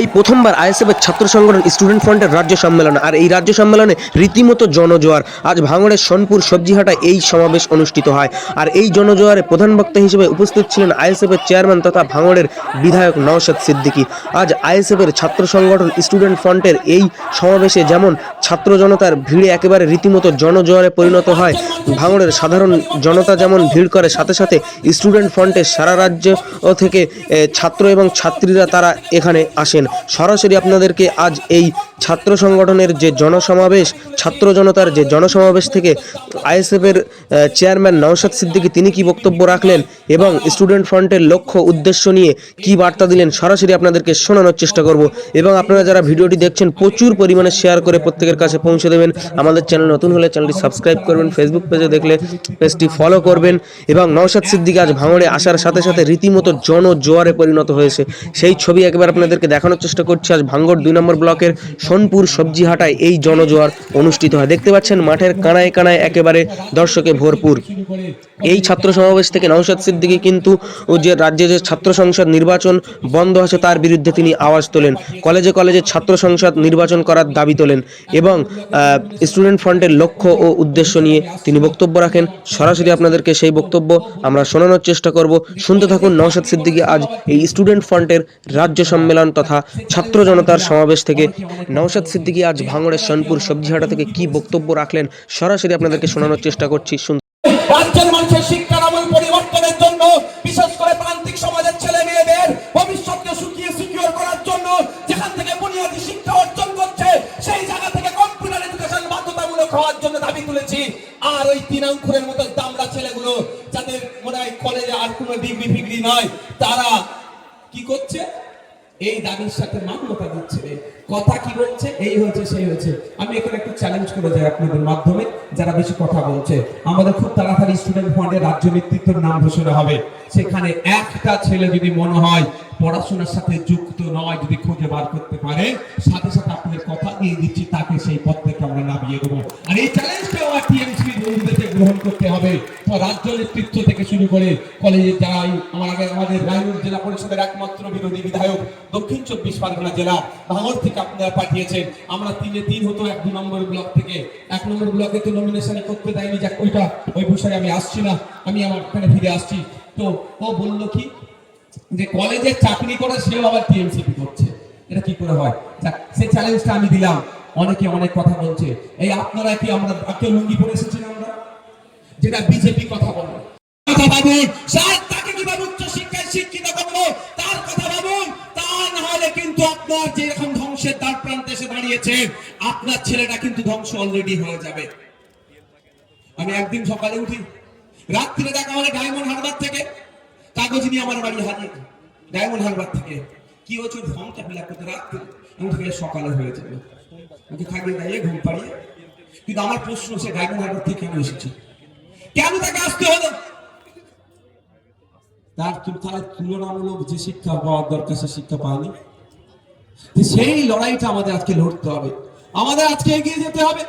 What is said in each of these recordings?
এই প্রথমবার আইএসএফের ছাত্র সংগঠন স্টুডেন্ট ফ্রন্টের রাজ্য সম্মেলন, আর এই রাজ্য সম্মেলনে রীতিমতো জনজোয়ার। আজ ভাঙড়ের সোনপুর সবজিহাটায় এই সমাবেশ অনুষ্ঠিত হয়। আর এই জনজোয়ারে প্রধান বক্তা হিসেবে উপস্থিত ছিলেন আইএসএফের চেয়ারম্যান তথা ভাঙড়ের বিধায়ক নওশাদ সিদ্দিকী। আজ আইএসএফের ছাত্র সংগঠন স্টুডেন্ট ফ্রন্টের এই সমাবেশে যেমন ছাত্র জনতার ভিড়ে একেবারে রীতিমতো জনজোয়ারে পরিণত হয়, ভাঙড়ের সাধারণ জনতা যেমন ভিড় করে, সাথে সাথে স্টুডেন্ট ফ্রন্টের সারা রাজ্য থেকে ছাত্র এবং ছাত্রীরা তারা এখানে আসেন। সরাসরি আপনাদেরকে আজ এই ছাত্র সংগঠনের যে জনসমাবেশ, ছাত্র জনতার যে জনসমাবেশ থেকে আইএসএফের চেয়ারম্যান নওশাদ সিদ্দিকী তিনি কি বক্তব্য রাখলেন এবং স্টুডেন্ট ফ্রন্টের লক্ষ্য, উদ্দেশ্য নিয়ে কি বার্তা দিলেন, সরাসরি আপনাদেরকে শোনানোর চেষ্টা করব। এবং আপনারা যারা ভিডিওটি দেখছেন, প্রচুর পরিমাণে শেয়ার করে প্রত্যেকের কাছে পৌঁছে দেবেন। আমাদের চ্যানেল নতুন হলে চ্যানেলটি সাবস্ক্রাইব করবেন ফেসবুক পেজে দেখলে পেজটি ফলো করবেন। এবং নওশাদ সিদ্দিকী আজ ভাঙড়ে আসার সাথে সাথে রীতিমতো জনজোয়ারে পরিণত হয়েছে। সেই ছবি একবার আপনাদেরকে দেখানোর চেষ্টা করছি। আজ ভাঙ্গর দুই নম্বর ব্লকের সোনপুর সবজি হাটায় এই জনজোয়ার অনুষ্ঠিত হয়। দেখতে পাচ্ছেন মাঠের কানায় কানায় একেবারে দর্শকে ভরপুর। এই ছাত্র সমাবেশ থেকে নওশাদ সিদ্দিকী কিন্তু যে রাজ্যে যে ছাত্র সংসদ নির্বাচন বন্ধ আছে তার বিরুদ্ধে তিনি আওয়াজ তোলেন। কলেজে কলেজে ছাত্র সংসদ নির্বাচন করার দাবি তোলেন এবং স্টুডেন্ট ফ্রন্টের লক্ষ্য ও উদ্দেশ্য নিয়ে তিনি বক্তব্য রাখেন। সরাসরি আপনাদেরকে সেই বক্তব্য আমরা শোনানোর চেষ্টা করব। শুনতে থাকুন নওশাদ সিদ্দিকী আজ এই স্টুডেন্ট ফ্রন্টের রাজ্য সম্মেলন তথা ছাত্র জনতার সমাবেশ থেকে। নওশাদ সিদ্দিকী আজ ভাঙড়ের সোনপুর সবজিহাটা থেকে কি বক্তব্য রাখলেন? সরাসরি আপনাদেরকে শোনানোর চেষ্টা করছি। শুন মানুষের শিক্ষার আমূল পরিবর্তনের জন্য, বিশেষ করে প্রান্তিক সমাজের ছেলে মেয়েদের ভবিষ্যৎকে সুখিয়ে সিকিউর করার জন্য, যেখান থেকে বুনিয়াদী শিক্ষা অর্জন করছে, সেই জায়গা থেকে কম্পিউটার এডুকেশন বাধ্যতামূলক হওয়ার জন্য দাবি তুলেছি। আর ওই তিন অঙ্কুরের মতো দামড়া ছেলেগুলো, যাদের মনে হয় কলেজে আর কোনো ডিগ্রি ফিগ্রি নয়, তারা কি করছে? এই দাবির সাথে মান্যতা দিচ্ছে কথা কি বলছে? এই হয়েছে, সেই হয়েছে। আমি এখানে একটু চ্যালেঞ্জ করে যাই আপনাদের মাধ্যমে, যারা বেশি কথা বলছে। আমাদের খুব তাড়াতাড়ি স্টুডেন্ট ফান্ডের রাজ্য নেতৃত্বের নাম ঘোষণা হবে। সেখানে একটা ছেলে যদি মনে হয় পড়াশোনার সাথে যুক্ত নয়, যদি খুঁজে বার করতে পারে, সাথে সাথে আপনাদের কথা দিয়ে দিচ্ছি, তাকে সেই পদ থেকে আমরা নামিয়ে দেবো। আর এই চ্যালেঞ্জটাও আর গ্রহণ করতে হবে। রাজ্য নেতৃত্ব থেকে শুরু করে কলেজের যারা এই আমার আগে আমাদের রায়গঞ্জ জেলা পরিষদের একমাত্র বিরোধী বিধায়ক, দক্ষিণ চব্বিশ পরগনা জেলা ভাঙর থেকে আপনারা পাঠিয়েছেন। আমরা তিনে তিন হতো এক দু নম্বর ব্লক থেকে। এক নম্বর ব্লকে তো নমিনেশন করতে দেয়নি, যাক ওইটা ওই বিষয়ে আমি আসছি না। আমি আমার এখানে ফিরে আসছি। তো ও বলল কি? যে কলেজে চাকরি করে সেও আবার টিএমসিপি করছে। এটা কি করে হয়? সেই চ্যালেঞ্জটা আমি দিলাম। অনেকে অনেক কথা বলছে। এই আপনারা কি আমরা কেউ লুঙ্গি পরে এসেছেন আমরা? যেটা বিজেপি কথা বলে কথা ভাবুন স্যার তাকে কীভাবে উচ্চ শিক্ষায় শিক্ষিত করব তার কথা তা না হলে কিন্তু আপনার ধ্বংসের দ্বার প্রান্তে এসে দাঁড়িয়েছে, আপনার ছেলেটা কিন্তু ধ্বংস অলরেডি হয়ে যাবে। আমি একদিন সকালে উঠি রাত্রিরে দেখা হলে ডায়মন্ড হারবার থেকে। কাগজ নিয়ে আমার বাড়ি হাজির ডায়মন্ড হারবার থেকে। কি হচ্ছে ওই করতে রাত্রে সকালে হয়ে যাবে। ঘুম পাড়িয়ে। কিন্তু আমার প্রশ্ন সে ডায়মন্ড হারবার থেকে কেন এসেছে? কেন তাকে আসতে হলো? তার তারা তুলনামূলক যে শিক্ষা পাওয়ার দরকার, সে শিক্ষা পায়নি। সেই লড়াইটা আমাদের আজকে লড়তে হবে। আমাদের আজকে এগিয়ে যেতে হবে।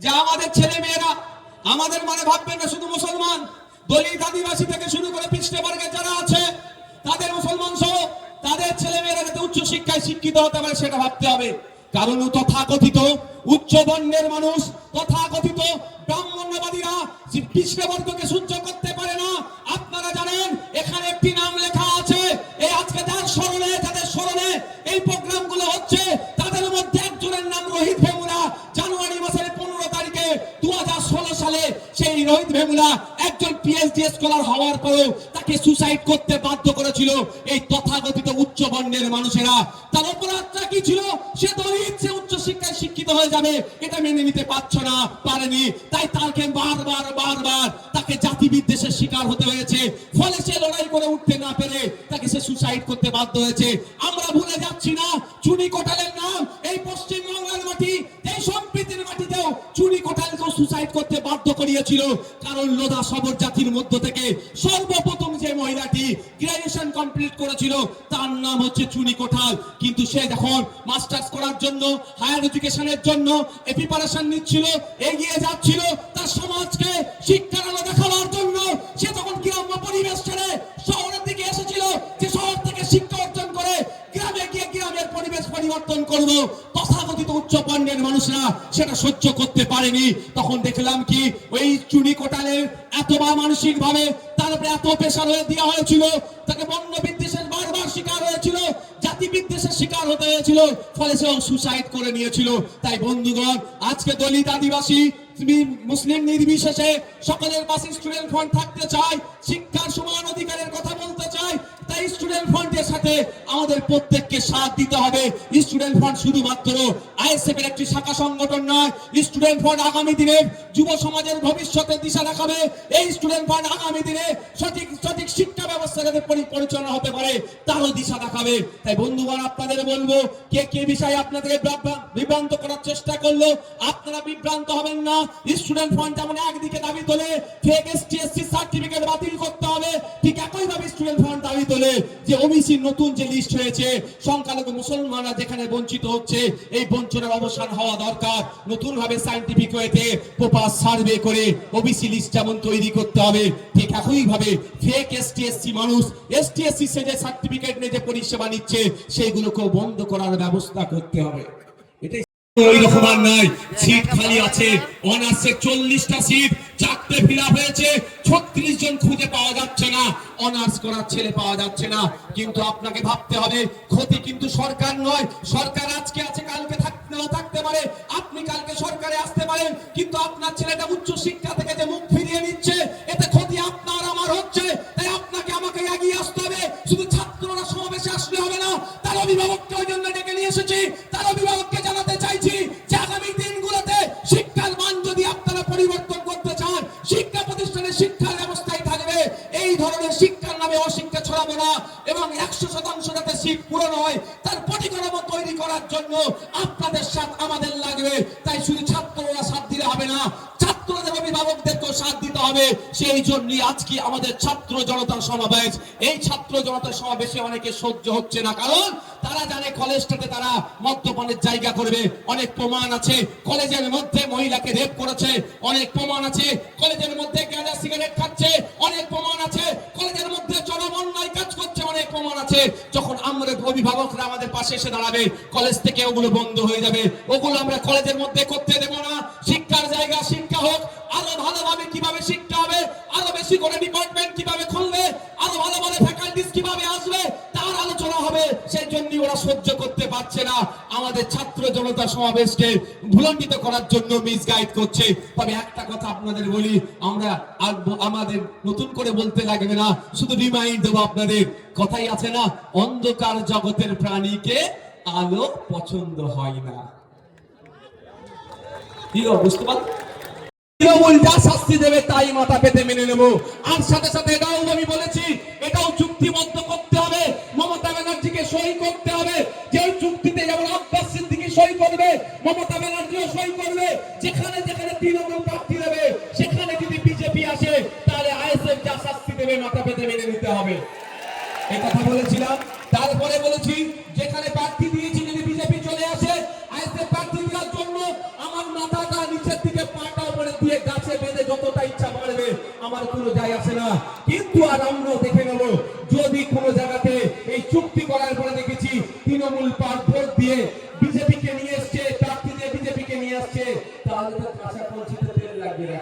যে আমাদের ছেলে মেয়েরা আমাদের মানে ভাববেন না শুধু মুসলমান, দলিত আদিবাসী থেকে শুরু করে পিছড়ে বর্গের যারা আছে, তাদের মুসলমান সহ তাদের ছেলে মেয়েরা যাতে উচ্চ শিক্ষায় শিক্ষিত হতে পারে, সেটা ভাবতে হবে। কারণ তথাকথিত উচ্চ বর্ণের মানুষ, তথাকথিত ব্রাহ্মণ্যবাদীরা বর্গকে সহ্য করতে পারে না। আপনারা জানেন, এখানে একটি নাম লেখা আছে এই আজকে যার স্মরণে, যাদের স্মরণে এই প্রোগ্রামগুলো হচ্ছে, তাদের মধ্যে একজনের নাম রোহিত ভেমুরা। জানুয়ারি মাসের পনেরো তারিখে দু হাজার ষোলো সালে সেই রোহিত ভেমুরা একজন পিএইচডি স্কলার হওয়ার পরেও তাকে সুসাইড করতে বাধ্য করেছিল। উচ্চ মানুষেরা, তার অপরাধটা কি ছিল? সে দলিত সে উচ্চ শিক্ষায় শিক্ষিত হয়ে যাবে। এটা মেনে নিতে পারছ না, পারেনি। তাই তাকে বারবার বারবার তাকে জাতি বিদ্বেষের শিকার হতে হয়েছে। ফলে সে লড়াই করে উঠতে না পেরে তাকে সে সুসাইড করতে বাধ্য হয়েছে। আমরা ভুলে যাচ্ছি না, চুনি কোটালের নাম এই পশ্চিম বাংলার মাটি। এই সম্প্রীতির মাটিতেও চুনি কোটালকেও সুসাইড করতে বাধ্য করিয়েছিল। কারণ লোধা সবর জাতির মধ্য থেকে সর্বপ্রথম যে মহিলাটি গ্রাজুয়েশন কমপ্লিট করেছিল, তার নাম হচ্ছে চুনি কোঠাল। কিন্তু সে যখন মাস্টার্স করার জন্য হায়ার এডুকেশনের জন্য প্রিপারেশন নিচ্ছিল, এগিয়ে যাচ্ছিল, তার সমাজকে, শিক্ষার আলো দেখাবার জন্য, সে তখন গ্রাম্য পরিবেশ ছেড়ে শহরের দিকে এসেছিল, যে শহর থেকে শিক্ষা অর্জন করে গ্রামে গিয়ে গ্রাম পরিবেশ পরিবর্তন করব উচ্চ মানুষরা সেটা সহ্য করতে পারেনি। তখন দেখলাম কি, ওই চুনি কোটালের এতবার মানসিক ভাবে তার উপরে এত পেশার হয়ে দেওয়া হয়েছিল, তাকে বর্ণ বিদ্বেষের বারবার শিকার হয়েছিল, জাতি বিদ্বেষের শিকার হতে হয়েছিল, ফলে সে সুসাইড করে নিয়েছিল। তাই বন্ধুগণ, আজকে দলিত আদিবাসী মুসলিম নির্বিশেষে সকলের পাশে স্টুডেন্ট ফান্ড থাকতে চায়, শিক্ষার সমান অধিকারের কথা স্টুডেন্ট ফান্ডের সাথে আমাদের প্রত্যেককে সাথ দিতে হবে। স্টুডেন্ট ফান্ড শুধুমাত্র আইএসএফ এর একটি শাখা সংগঠন নয় স্টুডেন্ট ফান্ড আগামী দিনে যুব সমাজের ভবিষ্যতের দিশা দেখাবে। এই স্টুডেন্ট ফান্ড আগামী দিনে সঠিক সঠিক শিক্ষা ব্যবস্থা পরিচালনা হতে পারে, তারও দিশা দেখাবে। তাই বন্ধুগণ, আপনাদের বলব, কে কে বিষয়ে আপনাদের বিভ্রান্ত করার চেষ্টা করল, আপনারা বিভ্রান্ত হবেন না। স্টুডেন্ট ফান্ড যেমন একদিকে দাবি তোলে সার্টিফিকেট বাতিল করতে হবে। ঠিক একই ভাবে স্টুডেন্ট ফান্ড দাবি তোলে যে নতুন যে লিস্ট হয়েছে, সংখ্যালঘু মুসলমানরা যেখানে বঞ্চিত হচ্ছে, এই বঞ্চনার অবসান হওয়া দরকার। নতুন ভাবে সায়েন্টিফিক ওয়েতে প্রপার সার্ভে করে ওবিসি লিস্ট যেমন তৈরি করতে হবে, ঠিক একই ভাবে ফেক এসটিএসসি মানুষ এসটিএসসি সে যে সার্টিফিকেট নিয়ে যে পরিষেবা নিচ্ছে, সেইগুলোকেও বন্ধ করার ব্যবস্থা করতে হবে। এটাই আপনাকে ভাবতে হবে, ক্ষতি কিন্তু সরকার নয়। সরকার আজকে আছে, কালকে থাকতে পারে। আপনি কালকে সরকারে আসতে পারেন। কিন্তু আপনার ছেলেটা উচ্চ শিক্ষা থেকে যে মুখ ফিরিয়ে নিচ্ছে, এতে ক্ষতি আপনার, আমার হচ্ছে। তাই শুধু ছাত্ররা সমাবেশে আসলে হবে না, তার অভিভাবককে ওই জন্য ডেকে নিয়ে এসেছি, তার অভিভাবককে জানাতে চাইছি যে আগামী দিনগুলোতে শিক্ষার মান যদি আপনারা পরিবর্তন করতে চান, শিক্ষা প্রতিষ্ঠানে শিক্ষার ব্যবস্থায় থাকবে। এই ধরনের শিক্ষার নামে অশিক্ষা ছড়াবো না এবং একশো শতাংশ যাতে সিট পূরণ হয়, তার পরিকাঠামো তৈরি করার জন্য আপনাদের সাথ আমাদের লাগবে। তাই শুধু ছাত্ররা সাথ দিলে হবে না, ছাত্রদের অভিভাবকদেরকেও সাথ দিতে হবে। সেই জন্যই আজকে আমাদের ছাত্র জনতার সমাবেশ। এই ছাত্র জনতার সমাবেশে অনেকে সহ্য হচ্ছে না, কারণ তারা জানে কলেজটাতে তারা মদ্যপানের জায়গা করবে। অনেক প্রমাণ আছে। কলেজের মধ্যে মহিলাকে রেপ করেছে। অনেক প্রমাণ আছে। কলেজের মধ্যে গাঁজা সিগারেট খাচ্ছে। অনেক প্রমাণ আছে। কলেজের মধ্যে জনমন্যায় কাজ করছে। অনেক প্রমাণ আছে। যখন আমরা অভিভাবকরা আমাদের পাশে এসে দাঁড়াবে, কলেজ থেকে ওগুলো বন্ধ হয়ে যাবে। ওগুলো আমরা কলেজের মধ্যে করতে দেব না। শিক্ষার জায়গা শিক্ষা হোক আরও ভালোভাবে কীভাবে শিখতে হবে, আরও বেশি করে ডিপার্টমেন্ট কীভাবে খুলবে, আরও ভালো ভালো ফ্যাকাল্টিস কীভাবে আসবে, তার আলোচনা হবে। সেই জন্যই ওরা সহ্য করতে পারছে না। আমাদের ছাত্র জনতা সমাবেশকে ভুলণ্ডিত করার জন্য মিসগাইড করছে। তবে একটা কথা আপনাদের বলি, আমরা আমাদের নতুন করে বলতে লাগবে না, শুধু রিমাইন্ড দেবো আপনাদের, কথাই আছে না, অন্ধকার জগতের প্রাণীকে আলো পছন্দ হয় না। বুঝতে পার তৃণমূল যা শাস্তি দেবে, তাই মাথা পেতে মেনে নেব। আর সাথে সাথে এটাও আমি বলেছি, এটাও চুক্তিবদ্ধ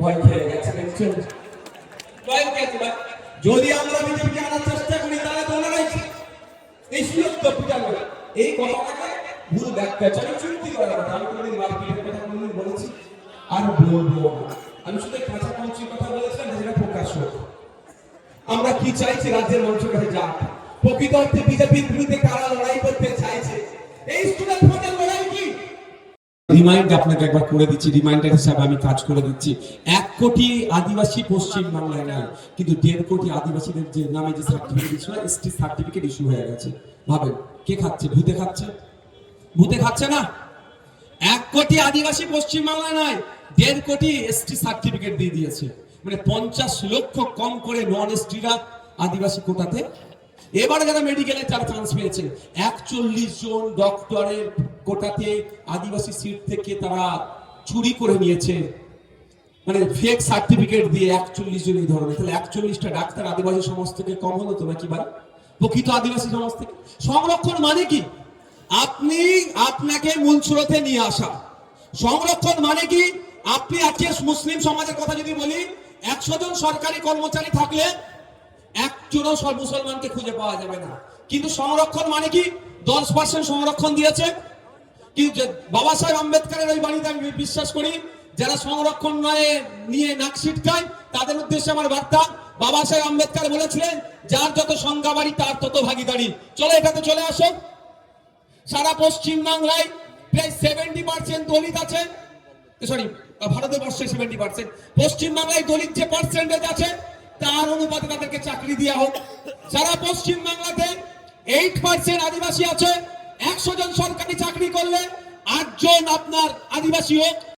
ভয় খেয়ে গেছে, দেখছেন? ভয় খেয়েছে। যদি আমরা বিজেপিকে আনার চেষ্টা করি, তাহলে তো ওনারাই এই সুযোগ তো পিটানো এই কথাটাকে ভুল ব্যাখ্যা। আমি চুক্তি করার কথা আমি কোনোদিন মারপিটের কথা কোনোদিন বলেছি। আর বলব আমি শুধু কাঁচা কঞ্চির কথা বলেছিলাম, যেটা প্রকাশ হোক আমরা কি চাইছি রাজ্যের মানুষের কাছে যাক? প্রকৃত অর্থে বিজেপির বিরুদ্ধে কারা লড়াই করতে চাইছে? এই স্টুডেন্ট রিমাইন্ড আপনাকে একবার করে দিচ্ছি রিমাইন্ডার হিসাবে আমি কাজ করে দিচ্ছি। এক কোটি আদিবাসী পশ্চিম বাংলায় নাই কিন্তু দেড় কোটি আদিবাসীদের যে নামে যে সার্টিফিকেট ইস্যু হয় এসটি সার্টিফিকেট ইস্যু হয়ে গেছে। ভাবেন, কে খাচ্ছে? ভূতে খাচ্ছে? ভূতে খাচ্ছে না? এক কোটি আদিবাসী পশ্চিমবাংলায় নয়, দেড় কোটি এসটি সার্টিফিকেট দিয়ে দিয়েছে। মানে পঞ্চাশ লক্ষ কম করে নন এসটিরা আদিবাসী কোটাতে। এবারে যারা মেডিকেলে তারা চান্স পেয়েছে, একচল্লিশ জন ডক্টরের কোটাতে আদিবাসী সিট থেকে তারা চুরি করে নিয়েছে। মানে ফেক সার্টিফিকেট দিয়ে একচল্লিশ জন এই ধরনের। তাহলে একচল্লিশটা ডাক্তার আদিবাসী সমাজ থেকে কম হলো তো নাকি ভাই? প্রকৃত আদিবাসী সমাজ থেকে। সংরক্ষণ মানে কি? আপনি আপনাকে মূল স্রোতে নিয়ে আসা। সংরক্ষণ মানে কি? আপনি আজকে মুসলিম সমাজের কথা যদি বলি, একশো জন সরকারি কর্মচারী থাকলে একজনও মুসলমানকে খুঁজে পাওয়া যাবে না। কিন্তু সংরক্ষণ মানে কি? দশ পার্সেন্ট সংরক্ষণ দিয়েছে। বাবা সাহেব আম্বেদকরের ওই বাড়িতে আমি বিশ্বাস করি, যারা সংরক্ষণ নয়, নিয়ে নাক ছিটকায়, তাদের উদ্দেশ্যে আমার বার্তা। বাবা সাহেব আম্বেদকর বলেছিলেন, যার যত সংজ্ঞা বাড়ি, তার তত ভাগিদারি। চলো, এটাতে চলে আসো। সারা পশ্চিম বাংলায় প্রায় সেভেন্টি পার্সেন্ট দলিত আছে। সরি ভারতবর্ষে সেভেন্টি পার্সেন্ট পশ্চিম বাংলায় দলিত যে পার্সেন্টেজ আছে, তার অনুপাতে তাদেরকে চাকরি দেওয়া হোক। সারা পশ্চিম বাংলাতে এইট পার্সেন্ট আদিবাসী আছে। একশো জন সরকারি চাকরি করলে আটজন আপনার আদিবাসী হোক